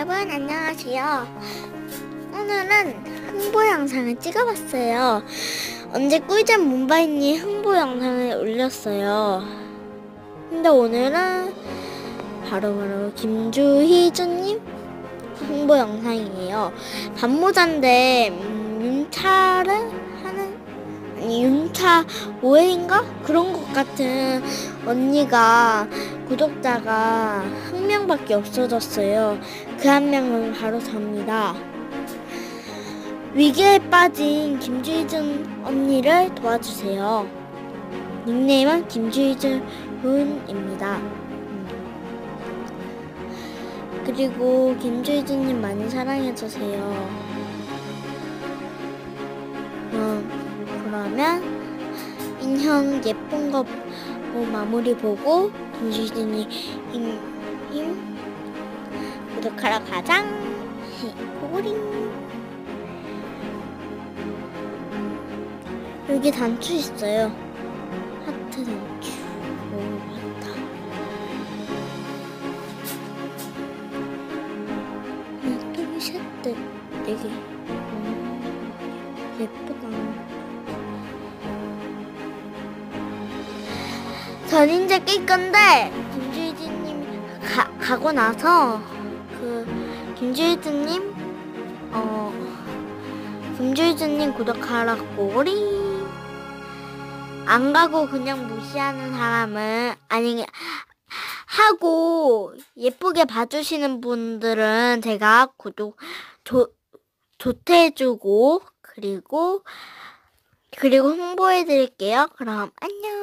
여러분 안녕하세요. 오늘은 홍보 영상을 찍어봤어요. 언제 꿀잼 문바이님 홍보 영상을 올렸어요. 근데 오늘은 바로 바로 김주희주님 홍보 영상이에요. 반모자인데 음, 윤차를 하는 아니 윤차 5회인가 그런 것 같은 언니가 구독자가 한 명밖에 없어졌어요. 그 한 명은 바로 저입니다. 위기에 빠진 김주희준 언니를 도와주세요. 닉네임은 김주희준입니다. 음. 그리고 김주희준님 많이 사랑해주세요. 음, 그러면 인형 예쁜 거뭐 마무리 보고 힘 구독하러 가장 고고링 여기 단추 있어요. 하트 단추. 오, 맞다. 하나, 둘, 셋, 넷, 네 개. 음, 예쁘다. 전 이제 낄 건데, 김주희진님 가, 가고 나서, 그, 김주희진님, 어, 김주희준님 구독하라고 우리 안 가고 그냥 무시하는 사람은 아니 하고 예쁘게 봐주시는 분들은 제가 구독 조, 조퇴해주고 그리고 그리고 홍보해드릴게요. 그럼 안녕.